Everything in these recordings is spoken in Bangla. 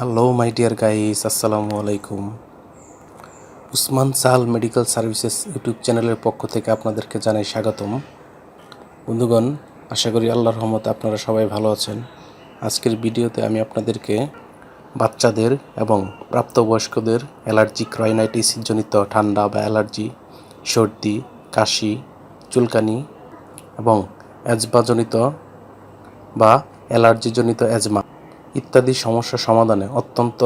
হ্যালো মাই ডিয়ার গাইস আসসালামু আলাইকুম Usman Sahal medical services YouTube চ্যানেলের পক্ষ থেকে আপনাদেরকে জানাই স্বাগতম। বন্ধুগণ, আশা করি আল্লাহর রহমতে আপনারা সবাই ভালো আছেন। আজকের ভিডিওতে আমি আপনাদেরকে বাচ্চাদের এবং প্রাপ্তবয়স্কদের অ্যালার্জিক রাইনাইটিস জনিত ঠান্ডা বা অ্যালার্জি, সর্দি, কাশি, চুলকানি এবং অ্যাজমাজনিত বা অ্যালার্জিজনিত অ্যাজমা। ইত্যাদি সমস্যা সমাধানে অত্যন্ত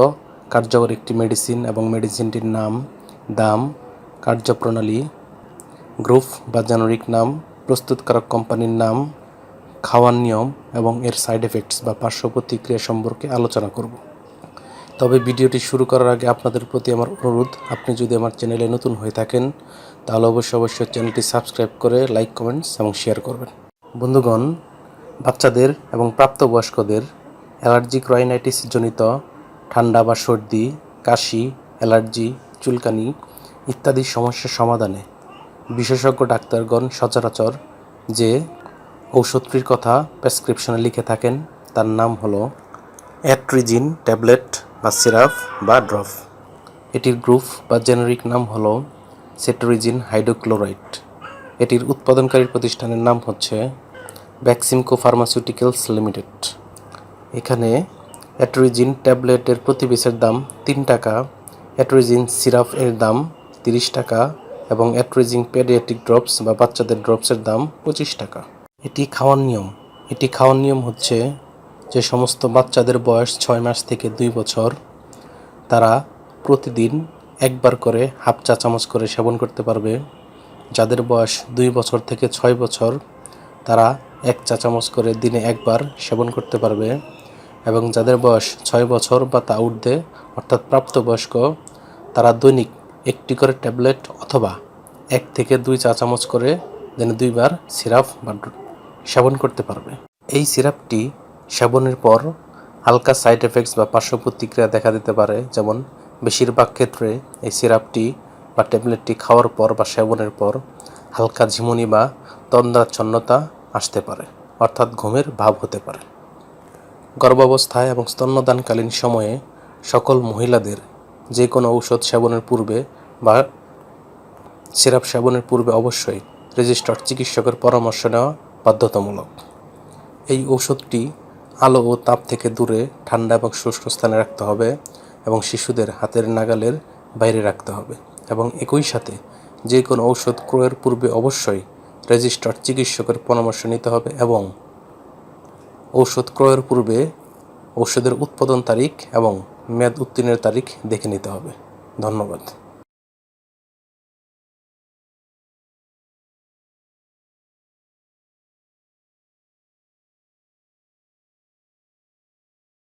কার্যকর একটি মেডিসিন এবং মেডিসিনটির নাম দাম, কার্যপ্রণালী, গ্রুপ বা জেনারিক নাম, প্রস্তুতকারক কোম্পানির নাম, খাওয়ার নিয়ম এবং এর সাইড এফেক্টস বা পার্শ্ব প্রতিক্রিয়া সম্পর্কে আলোচনা করব। তবে ভিডিওটি শুরু করার আগে আপনাদের প্রতি আমার অনুরোধ, আপনি যদি আমার চ্যানেলে নতুন হয়ে থাকেন, তাহলে অবশ্যই অবশ্যই চ্যানেলটি সাবস্ক্রাইব করে লাইক কমেন্টস এবং শেয়ার করবেন। বন্ধুগণ, বাচ্চাদের এবং প্রাপ্তবয়স্কদের অ্যালার্জিক রাইনাইটিস জনিত ঠান্ডা বা সর্দি, কাশি, অ্যালার্জি, চুলকানি ইত্যাদি সমস্যার সমাধানে বিশেষজ্ঞ ডাক্তারগণ সচরাচর যে ঔষধটির কথা প্রেসক্রিপশনে লিখে থাকেন, তার নাম হলো অ্যাট্রিজিন ট্যাবলেট বা সিরাপ বা ড্রপ এটির গ্রুপ বা জেনারিক নাম হলো সেটোরিজিন হাইড্রোক্লোরাইড। এটির উৎপাদনকারী প্রতিষ্ঠানের নাম হচ্ছে ভ্যাক্সিমকো ফার্মাসিউটিক্যালস লিমিটেড। এখানে অ্যাট্রোজিন ট্যাবলেটের প্রতি পিসের দাম তিন টাকা অ্যাট্রোজিন সিরাপ এর দাম তিরিশ টাকা এবং অ্যাট্রোজিন পেডিয়াট্রিক ড্রপস বা বাচ্চাদের ড্রপসের দাম পঁচিশ টাকা। এটি খাওয়ার নিয়ম। এটি খাওয়ার নিয়ম হচ্ছে যে সমস্ত বাচ্চাদের বয়স ছয় মাস থেকে দুই বছর, তারা প্রতিদিন একবার করে হাফ চা চামচ করে সেবন করতে পারবে। যাদের বয়স দুই বছর থেকে ছয় বছর, তারা এক চা চামচ করে দিনে একবার সেবন করতে পারবে এবং যাদের বয়স ছয় বছর বা তা ঊর্ধ্বে, অর্থাৎ প্রাপ্তবয়স্ক, তারা দৈনিক একটি করে ট্যাবলেট অথবা এক থেকে দুই চা চামচ করে দিনে দুইবার সিরাপ বা সেবন করতে পারবে। এই সিরাপটি সেবনের পর হালকা সাইড এফেক্টস বা পার্শ্ব প্রতিক্রিয়া দেখা দিতে পারে, যেমন বেশিরভাগ ক্ষেত্রে এই সিরাপটি বা ট্যাবলেটটি খাওয়ার পর বা সেবনের পর হালকা ঝিমুনি বা তন্দ্রাচ্ছন্নতা আসতে পারে, অর্থাৎ ঘুমের ভাব হতে পারে। গর্ভাবস্থায় এবং স্তন্যদানকালীন সময়ে সকল মহিলাদের যে কোনো ঔষধ সেবনের পূর্বে বা সিরাপ সেবনের পূর্বে অবশ্যই রেজিস্টার্ড চিকিৎসকের পরামর্শ নেওয়া বাধ্যতামূলক। এই ঔষধটি আলো ও তাপ থেকে দূরে, ঠান্ডা এবং শুষ্ক স্থানে রাখতে হবে এবং শিশুদের হাতের নাগালের বাইরে রাখতে হবে এবং একই সাথে যে কোনো ঔষধ ক্রয়ের পূর্বে অবশ্যই রেজিস্টার্ড চিকিৎসকের পরামর্শ নিতে হবে এবং ঔষধ ক্রয়ের পূর্বে ঔষধের উৎপাদন তারিখ এবং মেয়াদ উত্তীর্ণের তারিখ দেখে নিতে হবে। ধন্যবাদ।